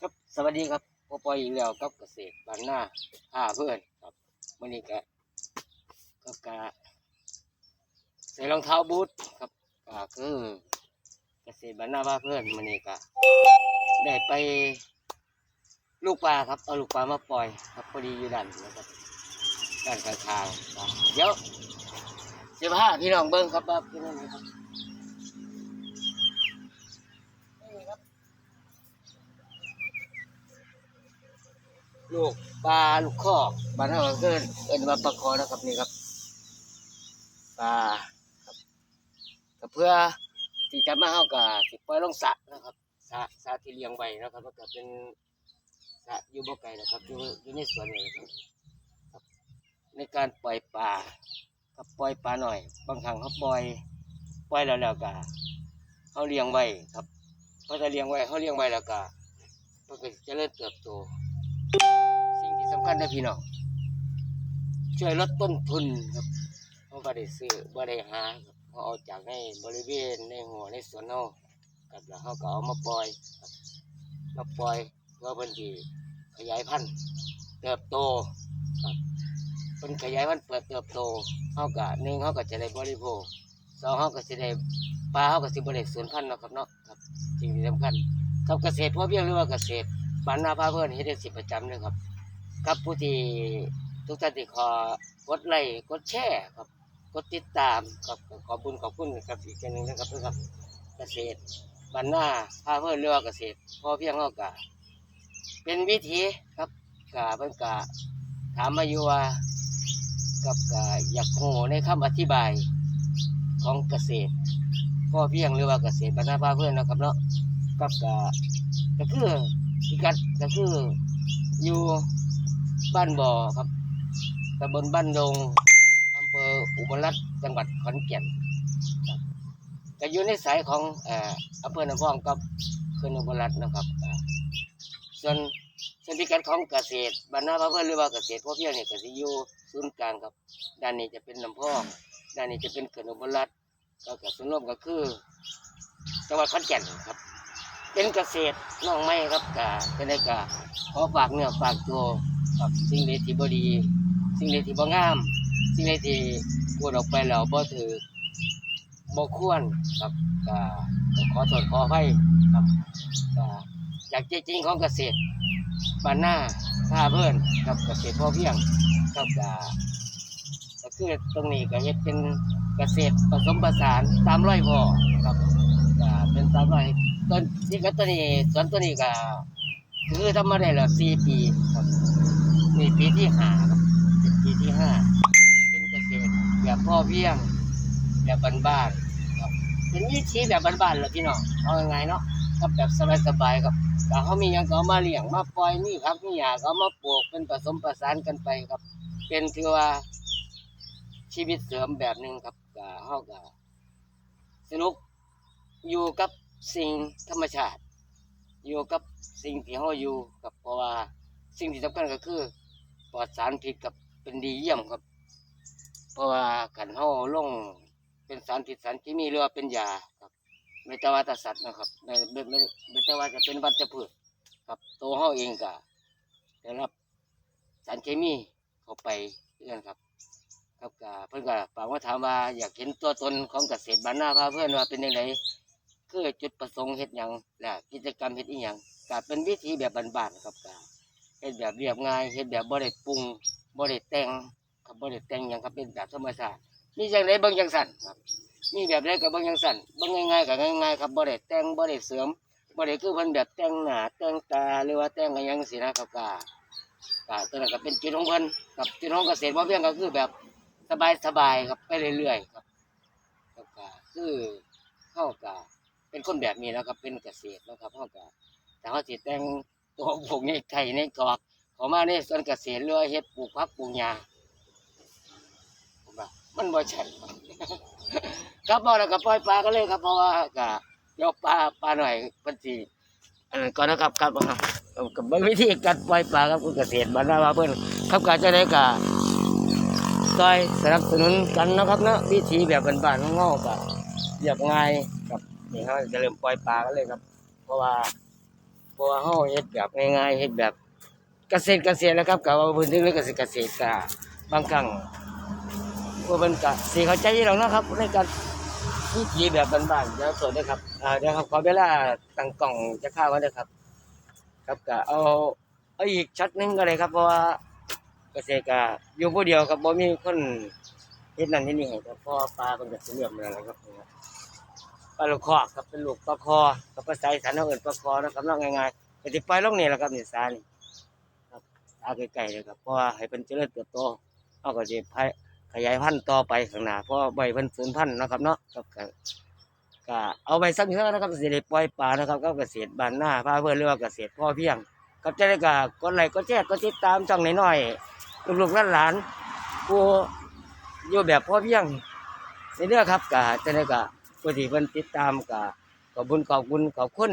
ครับสวัสดีครับพอปอยอีกแล้วกับเกษตรบานหน้าผ้าเพื่อนครับวันนี้ก็ก็กะใส่รองเท้าบูทครับก็คือเกษตรบานหน้าผ้าเพื่อนวันนี้ก็ได้ไปลูกปลาครับเอาลูกปลามาปล่อยครับพอดีอยู่ด้านนะครับด้านข้างๆเดี๋ยวเสียผ้าพี่น้องเบิ้งครับว่าพี่น้องครับ ลูกปลาลูกคอกบ้านเราเกินเอ็นมาปลาคอนะครับนี่ครับปลาครับก็เพื่อที่จะมาเฮากับสิปล่อยลงสระนะครับสระสระที่เลี้ยงไว้นะครับก็เป็นสระอยู่บ่ไกลนะครับอยู่อยู่ในสวนนี่นะครับในการปล่อยปลากับปล่อยปลาหน่อย บางครั้งเขาปล่อยปล่อยแล้วแล้วก็เขาเลี้ยงไว้ครับเพราะถ้าเลี้ยงไว้เขาเลี้ยงไว้แล้วก็มันก็จะเริ่มเติบโต สิ่งที่สำคัญนะพี่น้องช่วยลดต้นทุนครับเพราะว่ได้ซื้อบ่ได้หาครับเขาเอาจากในบริเวณในหัวในสวนเฮากับแล้วเขาก็เอามาปล่อยครับมาปล่อยเพื่อเพิ่นที่ขยายพันธุ์เติบโตครับเพิ่นขยายพันธุ์เปิดเติบโตเฮาก็หนึ่งเฮาก็จะได้บริโภคสองเฮาก็สิได้ปลาเฮาก็สิบ่ได้สูญพันธุ์เนาะครับเนาะครับสิ่งที่สำคัญกับเกษตรพอเพียงหรือว่าเกษตร บ้านนาพาเพื่อนเฮ็ดสิประจำเลยครับ ครับผู้ที่ทุกท่านที่ขอกดไลค์กดแชร์ครับ กดติดตามครับขอบคุณขอบคุณครับอีกอย่างหนึ่งนะครับเพื่อนครับ เกษตรบ้านนาพาเพื่อนเรือเกษตรพอเพียงเฮากะเป็นวิธีครับกะเพิ่อนกะถามมาอยู่ว่ากับกะอยากโหในคำอธิบายของเกษตรพอเพียงหรือว่าเกษตรบ้านนาพาเพื่อนนะครับเนาะกับกะก็คือ พิกัดก็คืออยู่บ้านบ่อครับตำบลบ้านดงอำเภออุบลรัตน์จังหวัดขอนแก่นก็อยู่ในสายของอำเภอหนองพองกับเขื่อนอุบลรัตน์นะครับส่วนส่วนพิกัดของเกษตรบ้านนาพระเพื่อหรือว่าเกษตรพ่อเพียงเนี่ยก็สิอยู่ศูนย์กลางครับ ด้านนี้จะเป็นลำพองด้านนี้จะเป็นเขื่อนอุบลรัตน์ก็กับส่วนรวมก็คือจังหวัดขอนแก่นครับ เป็นเกษตรน้องไม้ครับกะเป็นไงกะขอฝากเนื้อฝากตัวกับสิ่งใดที่บดี สิ่งใดที่บ่งาม สิ่งใดที่พูดออกไปแล้วบ่ถือบ่ควรครับกะขอโทษขออภัยครับกะอยากจริงของเกษตรบ้านหน้าท่าเพิ่อนกับเกษตรพอเพียงครับกะก็คือตรงนี้ก็เฮ็ดเป็นเกษตรผสมผสานตามร้อยพ่อครับ ก็เป็นตามร้อยต้นนี่ก็ตัวนี้สวนตัวนี้ก็คือทำมาได้แล้วสี่ปีครับนี่ปีที่ห้าครับเป็นปีที่ห้าเป็นเกษตรแบบพ่อเพียงแบบบ้านๆครับเป็นวิธีแบบบ้านๆแหละพี่น้องเอาไงายๆเนาะครับแบบสบายๆครับแต่เขามีหยังเอามาเลี้ยงมาปล่อยมีครับมีหญ้ากเอามาปลูกเป็นผสมประสานกันไปครับ เป็นถือว่าชีวิตเสริมแบบหนึ่งครับก็เฮาก็สนุก อยู่กับสิ่งธรรมชาติ อยู่กับสิ่งที่เราอยู่กับเพราะว่าสิ่งที่สำคัญก็คือปลอดสารพิษกับเป็นดีเยี่ยมครับ เพราะว่าขันเฮาลงเป็นสารพิษสารที่มีหรือว่าเป็นยาครับไม่แต่ว่าแตสัตว์นะครับไม่ไม่ไม่ไม่แต่ว่าจะเป็นวัชพืชครับตัวเฮาเองก็ได้รับสารเคมีเข้าไปเรื่อนครับ ครับก็เพิ่อนก็ฝากมาถามว่าอยากเห็นตัวตนของเกษตรบ้านนาพาเพื่อนว่าเป็นยังไง คือจุดประสงค์เฮ็ดหยังและกิจกรรมเฮ็ดอีหยังก็เป็นวิธีแบบบ้านๆครับก็เฮ็ดแบบเรียบง่ายเฮ็ดแบบบ่ได้ปรุงบ่ได้แต่งครับบ่ได้แต่งหยังครับเป็นแบบธรรมชาติมีจังไดเบิ่งจังสั่นครับมีแบบใดก็เบิ่งจังสั่นเบิ่งง่ายๆก็ง่ายๆครับบ่ได้แต่งบ่ได้เสริมบ่ได้คือเพิ่นแบบแต่งหน้าแต่งตาหรือว่าแต่งอะไรหยังสินะครับก็ก็ตัวนั้นก็เป็นจุดของเพิ่นกับจุดของเกษตรบ่เพียงก็คือแบบสบายๆครับไปเรื่อยๆครับครับก็คือเฮาก็ เป็นคนแบบนี้นะครับเป็นเกษตรนะครับเขาก็แต่เขาสิแต่งตัวปลูกในไข่ในกอกเขามาในสวนเกษตรเรือเฮ็ดปลูกพักปลูกหญ้าผมว่ามันบ่ใช่ครับบ่แล้วก็ปล่อยปลาก็เลยครับ เพราะว่าก็ยวปลาปลาหน่อยพิ่นสิอันนั้นก่อนนะครับครับครับกับวิธีการปล่อยปลาครับคุณเกษตรบ้านนาว่าเพิ่อนครับการจะได้ก็ซอยสนับสนุนกันนะครับเนาะวิธีแบบบ้านๆของเฮาก็เรียบง่าย นี่เขาจะเริ่มปล่อยปลากันเลยครับ เพราะว่าเพราะว่าเฮาเฮ็ดแบบง่ายๆเฮ็ดแบบเกษตรเกษตรแล้วครับก็ว่าพื้นที่เรื่องเกษตรเกษตรก็บางครั้งพวกมันก็สิเข้าใจอยู่หรอกเนาะครับในการวิถีแบบบ้านๆเดี๋ยวสดด้วยครับอ่าเดี๋ยวครับขอเวลาตั้งกล่องจะข้ากันเด้อครับ ครับก็เอาเอาอีกช็อตนึงก็เลยครับ เพราะว่าเกษตรก็อยู่ผู้เดียวครับบ่มีคนเฮ็ดนั่นเฮ็ดนี่ให้ครับเพราะว่ปลาเพิ่นก็สิเลี้ยงมแล้วครับ ปลาลูกคอกครับเป็นลูกปลาคอกับภาษาอีสานเฮาเอิ้นปลาคอนะครับนาะง่ายๆก็สิปล่อยลงนี่แหละครับนี่สานี่ครับสาไกลๆเลยครับเพราะว่าให้เพิ่นเจริญเติบโตเฮาก็สิพายขยายพันธุ์ต่อไปข้างหน้าเพราะใบเพิ่นสูญพันธุ์นะครับเนาะครับก็เอาไปสักเท่านะครับสิได้ปล่อยปลานะครับก็เกษตรบ้านหน้าพาเพื่อนเรียกว่าเกษตรพ่อเพียงครับจะได้ก็กดไลค์กดแชร์กดติดตามช่องน้อยๆลูกๆหลานๆผู้อยู่แบบพ่อเพียงในเรื่องครับก็จะได้ก็ ผู้ที่เพิ่นติดตามก็ขอบคุญขอบคุณขอบคุณ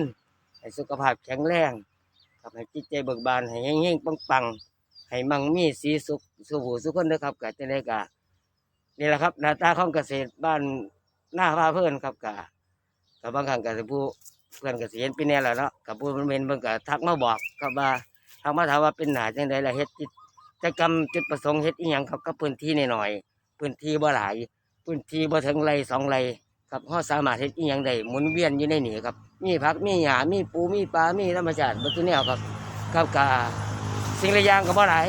ให้สุขภาพแข็งแรงครับให้จิตใจเบิกบานให้เฮงๆปังๆให้มั่งมีสีสุขสุขหูสุขคนเด้อครับก็จะได้ก็นี่แหละครับหน้าตาของเกษตรบ้านหน้าพาเพื่อนครับก็ก็บางครั้งก็สิผู้เพื่อนก็สิเห็นเป็นแน่แล้วเนาะกับผู้มันเป็นเพิ่นก็ทักมาบอกครับว่าทักมาถามว่าเป็นหนาจังไดล่ะเฮ็ดกิตจกรรมจุดประสงค์เฮ็ดอีหยังครับก็พื้นที่น้อยๆพื้นที่บ่หลายพื้นที่บ่ถึงไรสองไร ครับเฮาสามารถเฮ็ดอีหยังได้หมุนเวียนอยู่ในนี่ครับ มีผักมีหญ้ามีปูมีปลามีธรรมชาติเบ่ทุกแนวครับครับก็สิ่งหลายอย่างก็บ่หลาย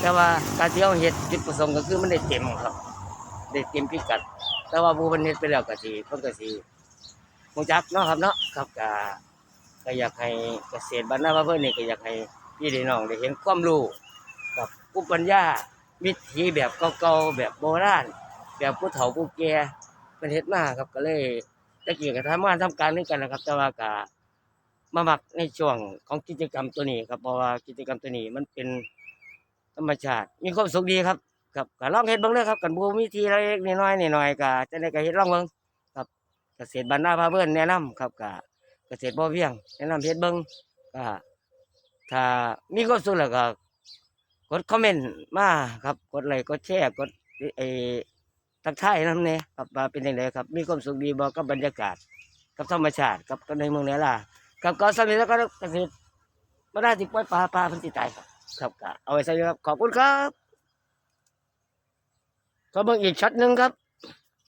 แต่ว่าการที่เฮาเฮ็ดจุดประสงค์ก็คือมันได้เต็มครับ ได้เต็มพิกัด แต่ว่าผู้เพิ่นเฮ็ดไปแล้วก็สิเพิ่นก็สิมูจักเนาะครับเนาะครับก็ก็อยากให้เกษตรบ้านนาพระเพื่อนนี่ก็อยากให้พี่น้องได้เห็นความรู้กับภูมิปัญญาวิถีแบบเก่าๆแบบโบราณแบบผู้เฒ่าผู้แก่ เป็นเฮ็ดมาครับก็เลยตะกี้ก็ทำงานทำการด้วยกันนะครับ แต่ว่าก็มามักในช่วงของกิจกรรมตัวนี้ครับเพราะว่ากิจกรรมตัวนี้มันเป็นธรรมชาติ มีความสุขดีครับครับก็ลองเฮ็ดเบิ่งเด้อครับกันบ่มีทีละไรเล็กน้อยๆน้อยๆก็จะได้ก็เฮ็ดลองเบิ่งเกษตรบ้านนาพาเพื่นแนะนำครับก็เกษตรพ่อเพียงแนะนำเฮ็ดเบิ้งก็ถ้ามีความสุขแล้วก็กดคอมเมนต์มาครับ กดไลค์กดแชร์กดไอ ทักทายนำแหน่ครับว่าเป็นจังไรครับ มีความสุขดีบ่กับบรรยากาศ กับธรรมชาติกับในเมืองเนี่ยล่ะกับก็สนิทแล้วก็เกษตรบ่ได้สิปล่อยปลาปลาพันสิตายครับครับก็เอาไว้ใช่ครับขอบคุณครับก็เบิ่งอีกช็อตหนึ่งครับ